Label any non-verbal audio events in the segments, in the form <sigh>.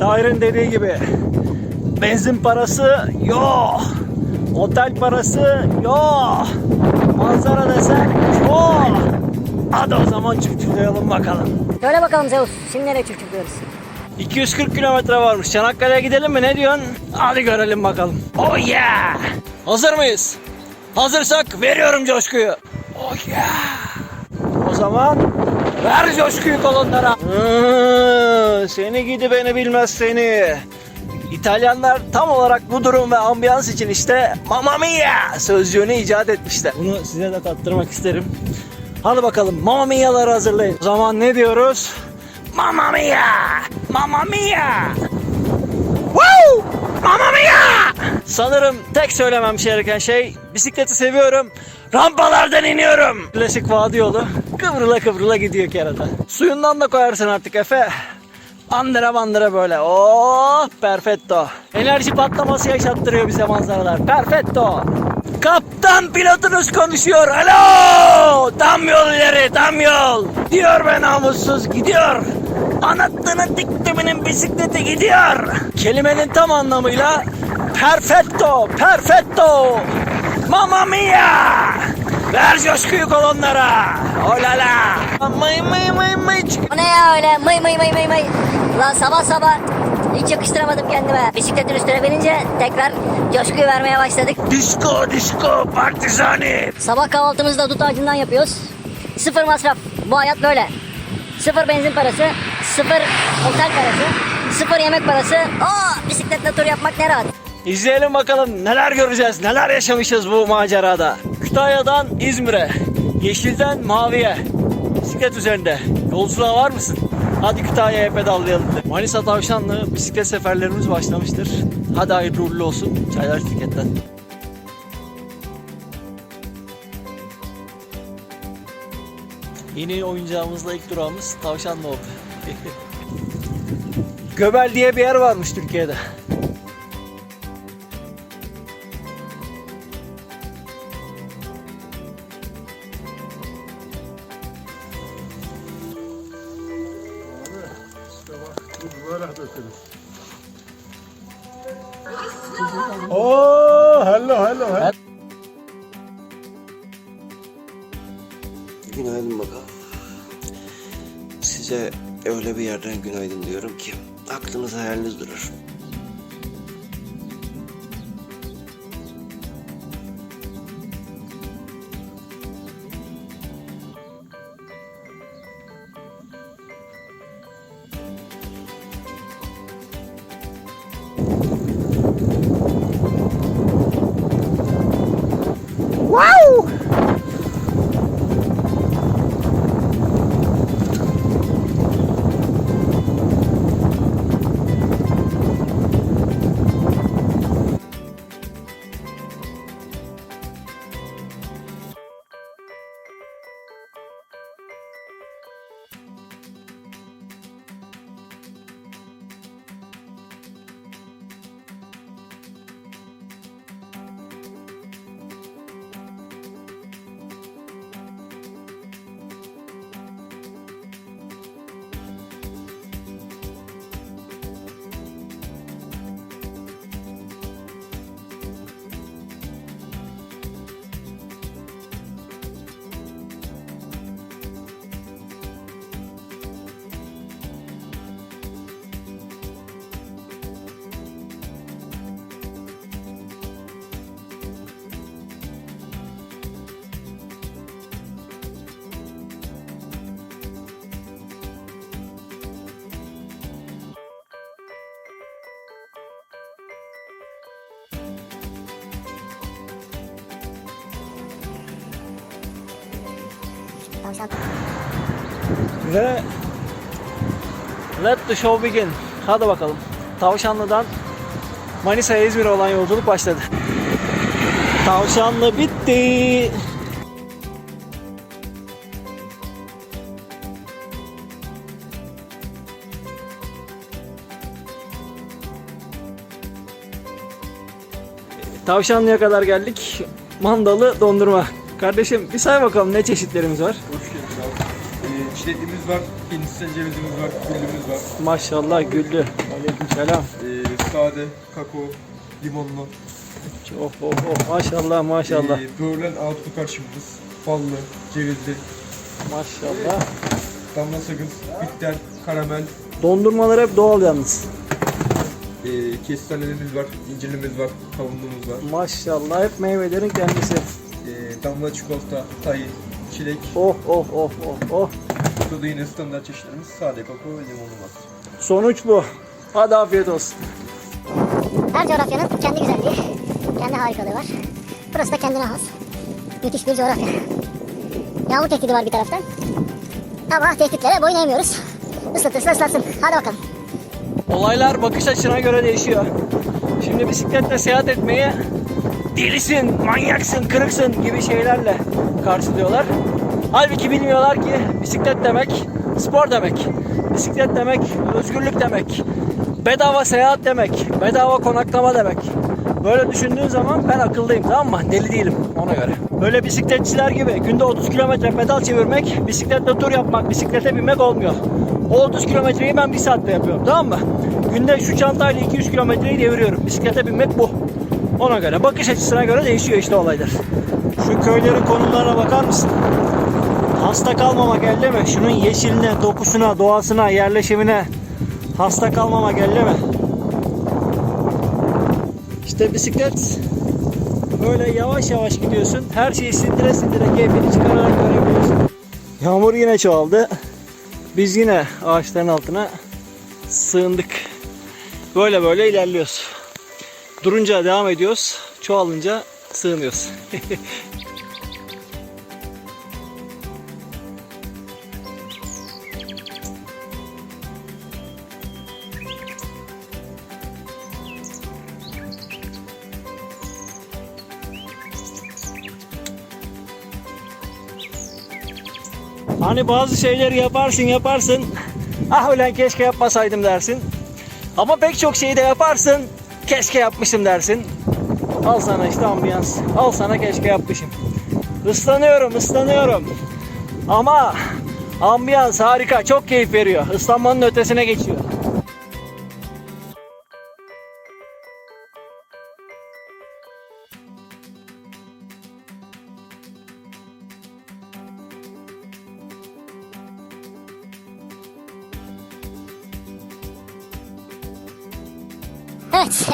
Tahir'in dediği gibi benzin parası yok. Otel parası yok. Manzara desen çok. Hadi o zaman çiftçileyelim bakalım. Söyle bakalım Zeus. Şimdi nereye çocukluyoruz? 240 kilometre varmış. Çanakkale'ye gidelim mi? Ne diyorsun? Hadi görelim bakalım. Oh yeah! Hazır mıyız? Hazırsak veriyorum coşkuyu. Oh yeah! O zaman ver coşkuyu kolonlara. Seni gidi beni bilmez seni. İtalyanlar tam olarak bu durum ve ambiyans için işte Mamma Mia sözcüğünü icat etmişler. Bunu size de tattırmak isterim. Hadi bakalım Mamma Mia'ları hazırlayın. O zaman ne diyoruz? Mamma Mia! Mamma Mia! Woo! Mamma Mia! Sanırım tek söylemem gereken şey bisikleti seviyorum. Rampalardan iniyorum. Klasik vadi yolu. Kıvrıla kıvrıla gidiyor kerata. Suyundan da koyarsın artık Efe. Bandıra bandıra böyle. Oh perfetto. Enerji patlaması yaşattırıyor bize manzaralar. Perfetto. Kaptan pilotunuz konuşuyor. Alo! Tam yol ileri, tam yol. Diyor be namussuz, gidiyor. Anlattığının diktiminin bisikleti gidiyor. Kelimenin tam anlamıyla perfetto, perfetto. Mamma mia! Ver coşkuyu kolonlara. Olala. May may may may. O ne ya öyle mıy mıy mıy mıy mıy. Lan sabah sabah hiç yakıştıramadım kendime. Bisikletin üstüne binince tekrar coşkuyu vermeye başladık. Disco, disco, partizani. Sabah kahvaltımızı da dut ağacından yapıyoruz. Sıfır masraf. Bu hayat böyle. Sıfır benzin parası, sıfır otel parası, sıfır yemek parası. Oo, bisikletle tur yapmak ne rahat. İzleyelim bakalım neler göreceğiz, neler yaşamışız bu macerada. Kütahya'dan İzmir'e, yeşilden maviye, bisiklet üzerinde. Yolculuğa var mısın? Hadi Kütahya'ya pedallayalım. Manisa Tavşanlı bisiklet seferlerimiz başlamıştır. Hadi hayırlı uğurlu olsun. Çaylar şirketten. Yeni oyuncağımızla ilk durağımız Tavşanlı oldu. <laughs> Göbel diye bir yer varmış Türkiye'de. Ve let the show begin. Hadi bakalım. Tavşanlı'dan Manisa'ya İzmir'e olan yolculuk başladı. Tavşanlı bitti. Tavşanlı'ya kadar geldik. Mandalı dondurma. Kardeşim bir say bakalım ne çeşitlerimiz var. Ee, çileklimiz var, hindistan cevizimiz var, güllümüz var. Maşallah güllü. Aleykümselam. Ee, sade, kakao, limonlu. Oh oh oh maşallah maşallah. Ee, böğürlen ağıtlı karışımımız. Ballı, cevizli, Maşallah. damla sakız, bitter, karamel, Dondurmalar hep doğal yalnız. ee, kestanelerimiz var, incirlimiz var, kavunluğumuz var. Maşallah hep meyvelerin kendisi. Ee, damla çikolata, tahin, çilek, Oh oh oh oh oh. Burada da yine standart çeşitlerimiz sade kakao ve limonlu var. Sonuç bu. Hadi afiyet olsun. Her coğrafyanın kendi güzelliği, kendi harikalığı var. Burası da kendine has. Müthiş bir coğrafya. Yağmur tehdidi var bir taraftan. Ama tehditlere boyun eğmiyoruz. Islatırsa ıslatsın. Hadi bakalım. Olaylar bakış açına göre değişiyor. Şimdi bisikletle seyahat etmeyi delisin, manyaksın, kırıksın gibi şeylerle karşılıyorlar. Halbuki bilmiyorlar ki bisiklet demek spor demek. Bisiklet demek özgürlük demek. Bedava seyahat demek. Bedava konaklama demek. Böyle düşündüğün zaman ben akıllıyım tamam mı? Deli değilim ona göre. Böyle bisikletçiler gibi günde 30 kilometre pedal çevirmek, bisikletle tur yapmak, bisiklete binmek olmuyor. O 30 kilometreyi ben bir saatte yapıyorum tamam mı? Günde şu çantayla 200 kilometreyi deviriyorum. Bisiklete binmek bu. Ona göre bakış açısına göre değişiyor işte olaylar. Şu köylerin konumlarına bakar mısın? Hasta kalmamak elde mi? Şunun yeşiline, dokusuna, doğasına, yerleşimine hasta kalmamak elde mi? İşte bisiklet böyle yavaş yavaş gidiyorsun. Her şeyi sindire sindire keyfini çıkararak görebiliyorsun. Yağmur yine çoğaldı. Biz yine ağaçların altına sığındık. Böyle böyle ilerliyoruz. Durunca devam ediyoruz. Çoğalınca sığınıyoruz. <laughs> Hani bazı şeyleri yaparsın yaparsın. Ah ulan keşke yapmasaydım dersin. Ama pek çok şeyi de yaparsın. Keşke yapmışım dersin. Al sana işte ambiyans. Al sana keşke yapmışım. Islanıyorum ıslanıyorum. Ama ambiyans harika. Çok keyif veriyor. Islanmanın ötesine geçiyor.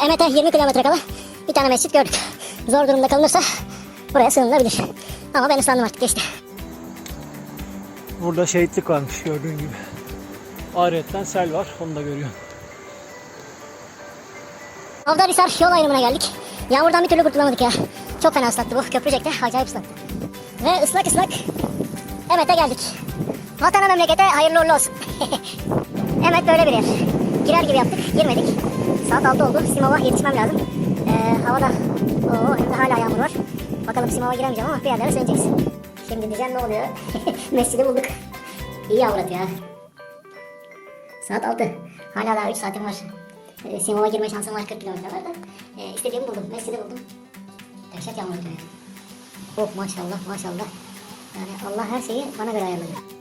Emet'e 20 kilometre kala bir tane mescit gördük. Zor durumda kalınırsa buraya sığınılabilir. Ama ben ıslandım artık geçti. Burada şehitlik varmış gördüğün gibi. Ayrıca sel var. Onu da görüyorsun. Avdarhisar yol ayrımına geldik. Yağmurdan bir türlü kurtulamadık ya. Çok fena ıslattı bu. Köprücek'te acayip ıslattı. Ve ıslak ıslak Emet'e geldik. Vatana memlekete hayırlı uğurlu olsun. <laughs> Emet böyle bir yer. Girer gibi yaptık, girmedik. Saat 6 oldu. Simav'a yetişmem lazım. Ee, havada Oo, hala yağmur var. Bakalım Simav'a giremeyeceğim ama bir yerlere sığınacağız. Şimdi diyeceğim ne oluyor? <laughs> Mescidi bulduk. İyi avrat ya. Saat 6. Hala daha 3 saatim var. E, Simav'a girme şansım var 40 kilometre var da. E, istediğimi buldum. Mescidi buldum. Dehşet yağmur yağıyor. Oh maşallah maşallah. Yani Allah her şeyi bana göre ayarladı.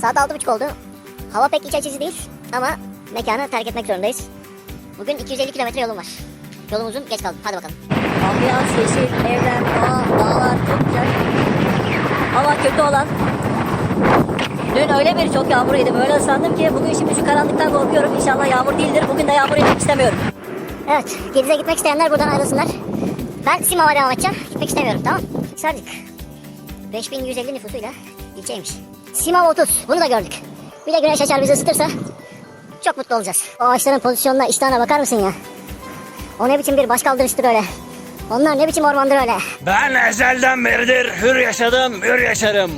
Saat altı buçuk oldu. Hava pek iç açıcı değil ama mekanı terk etmek zorundayız. Bugün 250 kilometre yolum var. Yolum uzun, geç kaldım. Hadi bakalım. Ambiyans, yeşil, evler, doğa, dağlar çok güzel. Hava kötü olan. Dün öyle bir çok yağmur yedim, öyle ıslandım ki bugün şimdi şu karanlıktan korkuyorum. İnşallah yağmur değildir. Bugün de yağmur yemek istemiyorum. Evet, Gediz'e gitmek isteyenler buradan ayrılsınlar. Ben Simav'a devam edeceğim. Gitmek istemiyorum, tamam? Sardık. 5150 nüfusuyla ilçeymiş. Simav 30. Bunu da gördük. Bir de güneş açar bizi ısıtırsa çok mutlu olacağız. O ağaçların pozisyonuna, iştahına bakar mısın ya? O ne biçim bir baş kaldırıştır öyle. Onlar ne biçim ormandır öyle. Ben ezelden beridir hür yaşadım, hür yaşarım.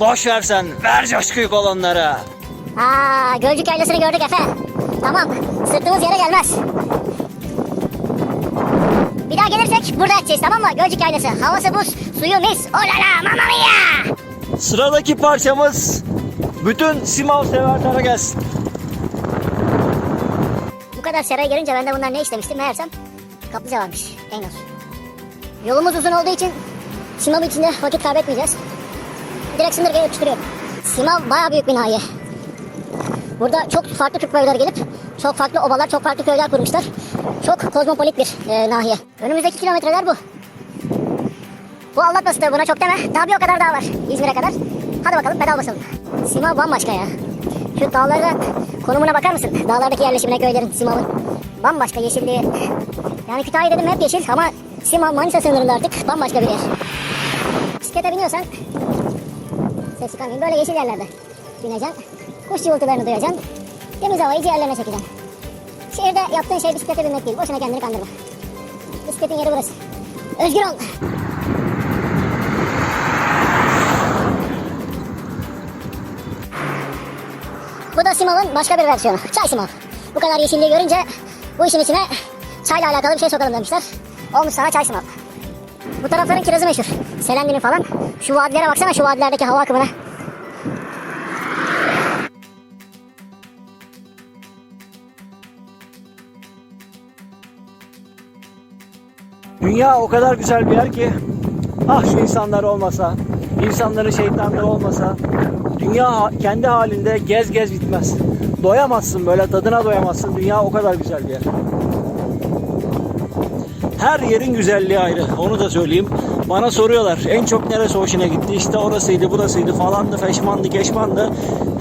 Boş versen, ver coşkuyu kolonlara. Aa, Gölcük Yaylası'nı gördük Efe. Tamam, sırtımız yere gelmez. Bir daha gelirsek burada edeceğiz tamam mı? Gölcük Yaylası. Havası buz, suyu mis. Olala mamma mia. Sıradaki parçamız bütün Simav severlere gelsin. Bu kadar seraya gelince ben de bunlar ne istemiştim meğersem kaplıca varmış. En olsun. Yolumuz uzun olduğu için Simav içinde vakit kaybetmeyeceğiz. Direkt sındırgaya yapıştırıyorum. Simav bayağı büyük bir nahiye. Burada çok farklı Türk bölgeleri gelip çok farklı obalar, çok farklı köyler kurmuşlar. Çok kozmopolit bir e, nahiye. Önümüzdeki kilometreler bu. Bu anlatmasıdır buna çok deme. Daha bir o kadar daha var İzmir'e kadar. Hadi bakalım pedal basalım. Simav bambaşka ya. Şu dağların konumuna bakar mısın? Dağlardaki yerleşimine köylerin Simav'ın. Bambaşka yeşilliği. Yani Kütahya dedim hep yeşil ama Simav Manisa sınırında artık bambaşka bir yer. Bisiklete biniyorsan ses çıkarmayayım. Böyle yeşil yerlerde bineceksin. Kuş cıvıltılarını duyacaksın. Temiz havayı ciğerlerine çekeceksin. Şehirde yaptığın şey bisiklete binmek değil. Boşuna kendini kandırma. Bisikletin yeri burası. Özgür ol. Bu da Simav'ın başka bir versiyonu. Çay Simav. Bu kadar yeşilliği görünce bu işin içine çayla alakalı bir şey sokalım demişler. Olmuş sana Çay Simav. Bu tarafların kirazı meşhur. Selendinin falan. Şu vadilere baksana şu vadilerdeki hava akımına. Dünya o kadar güzel bir yer ki ah şu insanlar olmasa, insanların şeytanları olmasa dünya kendi halinde gez gez bitmez. Doyamazsın böyle tadına doyamazsın. Dünya o kadar güzel bir yer. Her yerin güzelliği ayrı. Onu da söyleyeyim. Bana soruyorlar en çok neresi hoşuna gitti? İşte orasıydı, burasıydı falandı, feşmandı, keşmandı.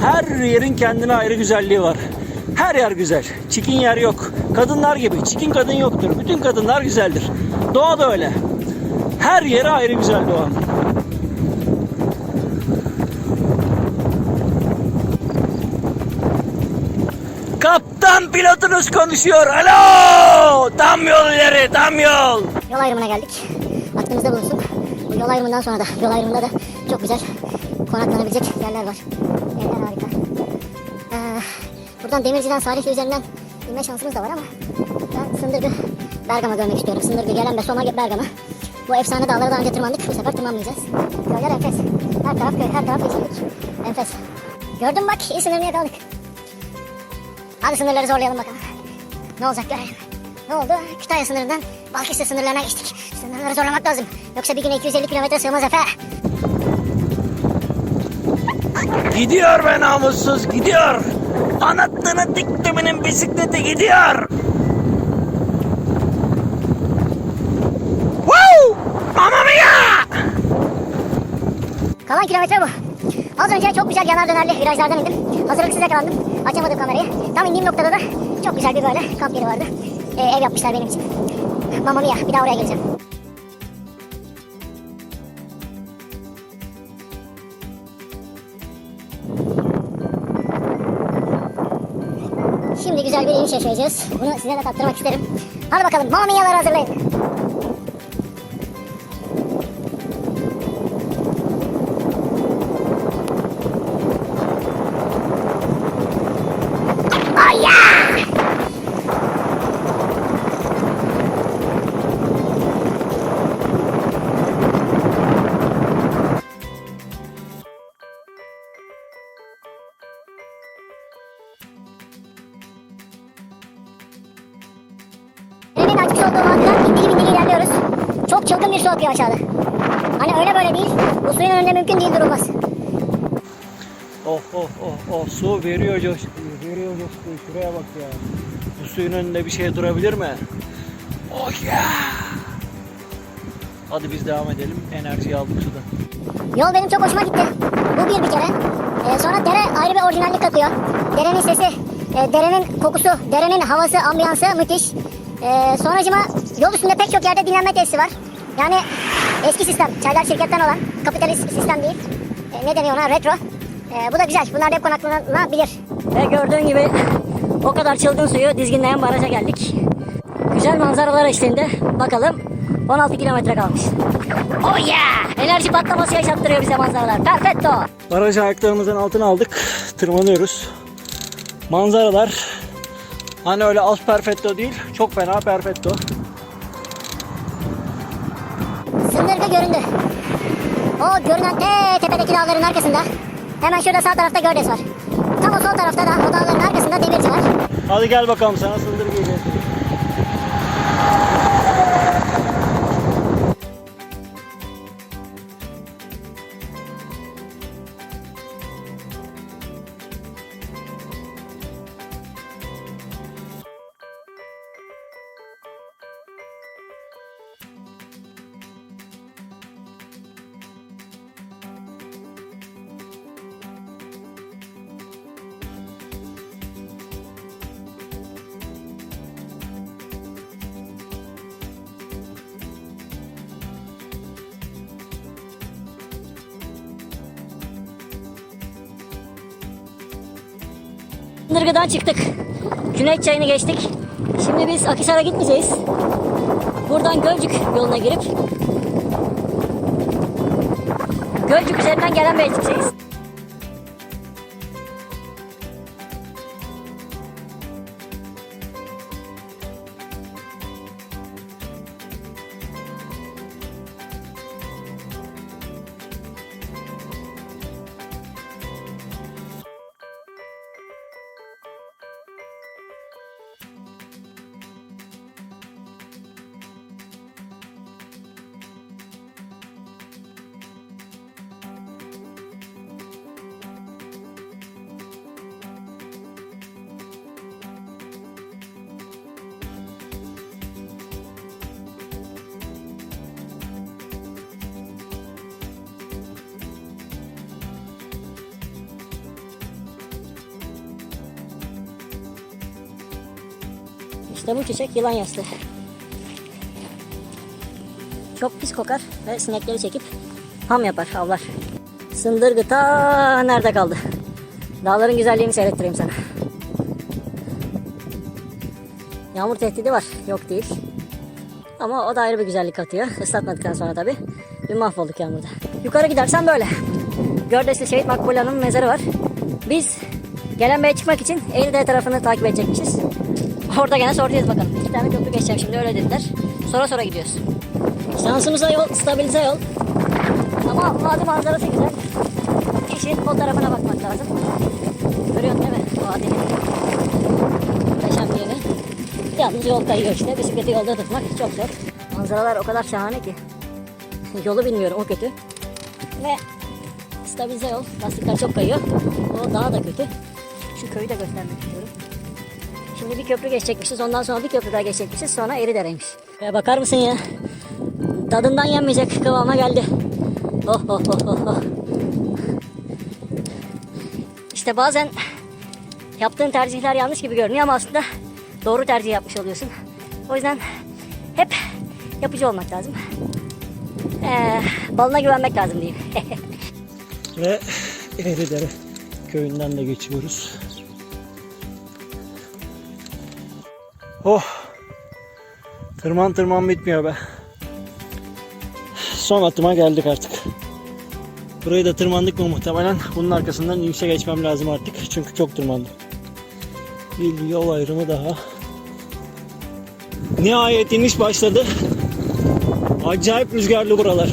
Her yerin kendine ayrı güzelliği var. Her yer güzel. Çikin yer yok. Kadınlar gibi. Çikin kadın yoktur. Bütün kadınlar güzeldir. Doğa da öyle. Her yeri ayrı güzel doğa. Kaptan pilotunuz konuşuyor. Alo! Tam yol ileri, tam yol. Yol ayrımına geldik. Aklınızda bulunsun. Bu yol ayrımından sonra da yol ayrımında da çok güzel konaklanabilecek yerler var. Yerler harika. Ee, buradan Demirci'den Salihli üzerinden inme şansımız da var ama ben Sındırgı Bergama görmek istiyorum. Sındırgı, Gelenbe, Soma, Bergama. Bu efsane dağlara daha önce tırmandık. Bu sefer tırmanmayacağız. Köyler enfes. Her taraf köy, her taraf yeşillik. Enfes. Gördün bak, iyi sınırını yakaladık. Hadi sınırları zorlayalım bakalım. Ne olacak görelim. Ne oldu? Kütahya sınırından Balıkesir sınırlarına geçtik. Sınırları zorlamak lazım. Yoksa bir güne 250 kilometre sığmaz Efe. Gidiyor be namussuz, gidiyor. Anahtarını diktiminin bisikleti gidiyor. Woo! Mamma mia! Kalan kilometre bu. Az önce çok güzel yanar dönerli virajlardan indim. Hazırlıksız yakalandım. Açamadım kamerayı. Tam indiğim noktada da çok güzel bir böyle kamp yeri vardı. Ee, ev yapmışlar benim için. Mamma mia bir daha oraya geleceğim. Şimdi güzel bir iniş yaşayacağız. Bunu size de tattırmak isterim. Hadi bakalım mamma mia'ları hazırlayın. Çılgın bir su akıyor aşağıda. Hani öyle böyle değil. Bu suyun önünde mümkün değil durulmaz. Oh oh oh oh su veriyor coşkuyu, veriyor coşkuyu. Şuraya bak ya. Bu suyun önünde bir şey durabilir mi? Oh yeah! Hadi biz devam edelim. Enerjiyi aldık sudan. Yol benim çok hoşuma gitti. Bu bir bir kere. Ee, sonra dere ayrı bir orijinallik katıyor. Derenin sesi, e, derenin kokusu, derenin havası, ambiyansı müthiş. Ee, sonracıma yol üstünde pek çok yerde dinlenme tesisi var. Yani eski sistem, çaylar şirketten olan kapitalist sistem değil. Ee, ne deniyor ona? Retro. Ee, bu da güzel. Bunlar da hep konaklanabilir. Ve gördüğün gibi o kadar çılgın suyu dizginleyen baraja geldik. Güzel manzaralar eşliğinde bakalım 16 kilometre kalmış. Oh yeah! Enerji patlaması yaşattırıyor bize manzaralar. Perfetto! Barajı ayaklarımızın altına aldık. Tırmanıyoruz. Manzaralar hani öyle az perfetto değil. Çok fena perfetto. Sındırgı göründü. O görünen te tepedeki dağların arkasında. Hemen şurada sağ tarafta Gördes var. Tam o sol tarafta da o dağların arkasında Demirci var. Hadi gel bakalım sana sındır geliyor. Sındırgı'dan çıktık. Cüneyt Çayı'nı geçtik. Şimdi biz Akhisar'a gitmeyeceğiz. Buradan Gölcük yoluna girip Gölcük üzerinden gelen Bey'e İşte bu çiçek yılan yastığı. Çok pis kokar ve sinekleri çekip ham yapar, avlar. Sındırgı ta nerede kaldı? Dağların güzelliğini seyrettireyim sana. Yağmur tehdidi var, yok değil. Ama o da ayrı bir güzellik katıyor. Islatmadıktan sonra tabii. Bir mahvolduk yağmurda. Yukarı gidersen böyle. Gördesli Şehit Makbule'nin mezarı var. Biz Gelen Bey'e çıkmak için Eğri tarafını takip edecekmişiz. Orada gene soracağız bakalım. İki tane köprü geçeceğim şimdi öyle dediler. Sonra sonra gidiyoruz. Şansımıza yol, stabilize yol. Ama vadi manzarası güzel. İşin o tarafına bakmak lazım. Görüyorsun değil mi? Vadinin. Muhteşem yeri. Yalnız yol kayıyor işte. Bisikleti yolda tutmak çok zor. Manzaralar o kadar şahane ki. Yolu bilmiyorum o kötü. Ve stabilize yol. Lastikler çok kayıyor. O daha da kötü. Şu köyü de göstermek istiyorum. Şimdi bir köprü geçecekmişiz. Ondan sonra bir köprü daha geçecekmişiz. Sonra Eridere'ymiş. Ya bakar mısın ya? Tadından yenmeyecek kıvama geldi. Oh oh oh oh oh. İşte bazen yaptığın tercihler yanlış gibi görünüyor ama aslında doğru tercih yapmış oluyorsun. O yüzden hep yapıcı olmak lazım. Ee, balına güvenmek lazım diyeyim. <laughs> Ve Eğridere köyünden de geçiyoruz. Oh. Tırman tırman bitmiyor be. Son atıma geldik artık. Burayı da tırmandık mı muhtemelen bunun arkasından inişe geçmem lazım artık. Çünkü çok tırmandım. Bir yol ayrımı daha. Nihayet iniş başladı. Acayip rüzgarlı buralar.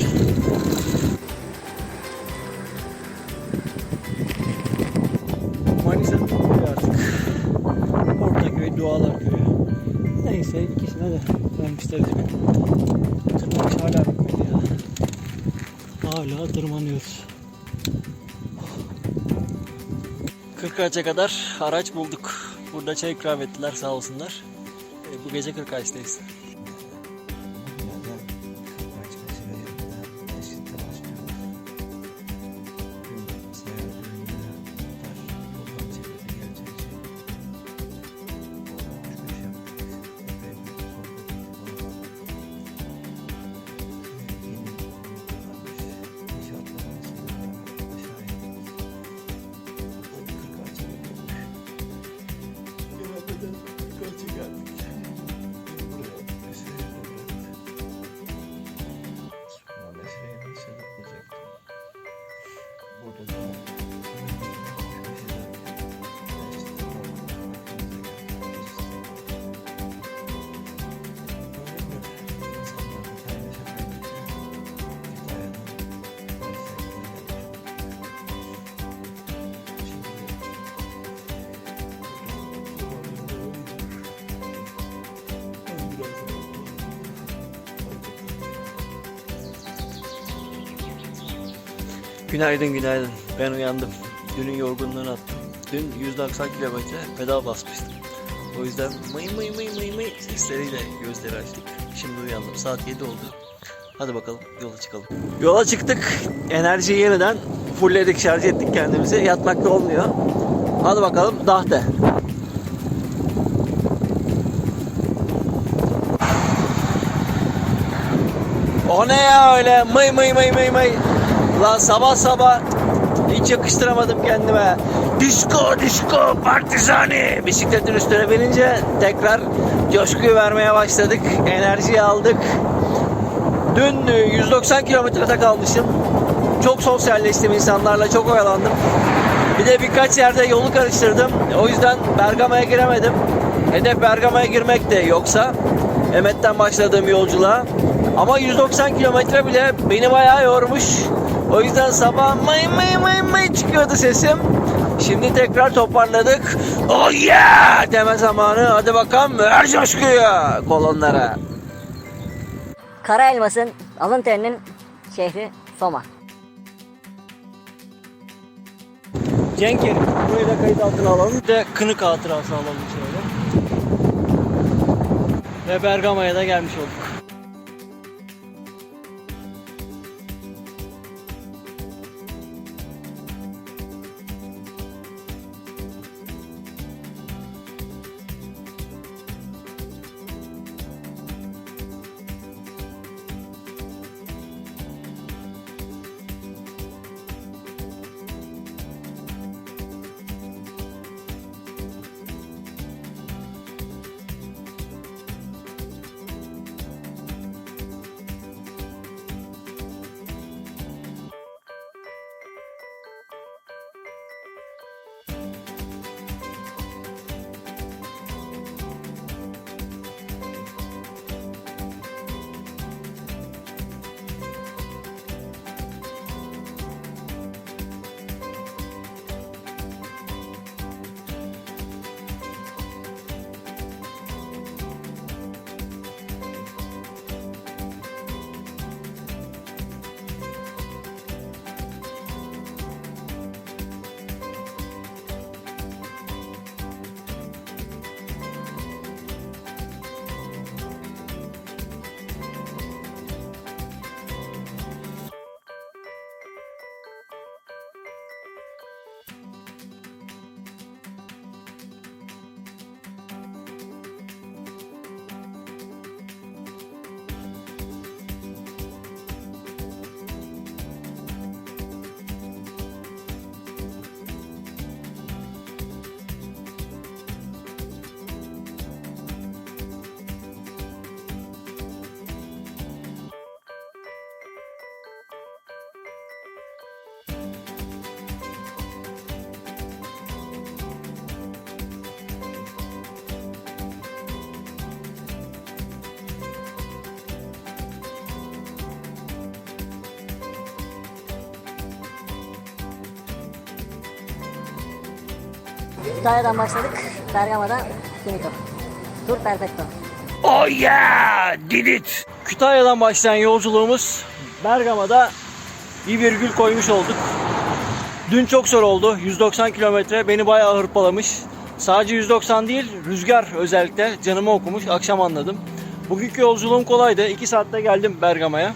Hala tırmanıyoruz. Kırkaç'a kadar araç bulduk. Burada çay ikram ettiler sağ olsunlar. E, bu gece oldu. Günaydın günaydın. Ben uyandım. Dünün yorgunluğunu attım. Dün 190 kilometre pedal basmıştım. O yüzden mıy mıy mıy mıy mıy sesleriyle gözleri açtık. Şimdi uyandım. Saat 7 oldu. Hadi bakalım yola çıkalım. Yola çıktık. Enerjiyi yeniden fullledik, şarj ettik kendimizi. Yatmakta olmuyor. Hadi bakalım Dahte. O ne ya öyle mıy mıy mıy mıy mıy. Lan sabah sabah hiç yakıştıramadım kendime. Disco, disco, partizani. Bisikletin üstüne binince tekrar coşkuyu vermeye başladık. Enerjiyi aldık. Dün e, 190 kilometrede kalmışım. Çok sosyalleştim insanlarla, çok oyalandım. Bir de birkaç yerde yolu karıştırdım. O yüzden Bergama'ya giremedim. Hedef Bergama'ya girmek de yoksa. Emet'ten başladığım yolculuğa. Ama 190 kilometre bile beni bayağı yormuş. O yüzden sabah may may may may çıkıyordu sesim. Şimdi tekrar toparladık. Oh yeah deme zamanı. Hadi bakalım ver coşkuyu kolonlara. Kara elmasın alın terinin şehri Soma. Cenk Yerim. Burayı da kayıt altına alalım. Bir de kınık hatırası alalım şöyle. Ve Bergama'ya da gelmiş olduk. Kütahya'dan başladık. Bergama'da finito. Tur perfecto. Oh yeah! Did it! Kütahya'dan başlayan yolculuğumuz Bergama'da bir virgül koymuş olduk. Dün çok zor oldu. 190 kilometre beni bayağı hırpalamış. Sadece 190 değil, rüzgar özellikle canımı okumuş. Akşam anladım. Bugünkü yolculuğum kolaydı. 2 saatte geldim Bergama'ya.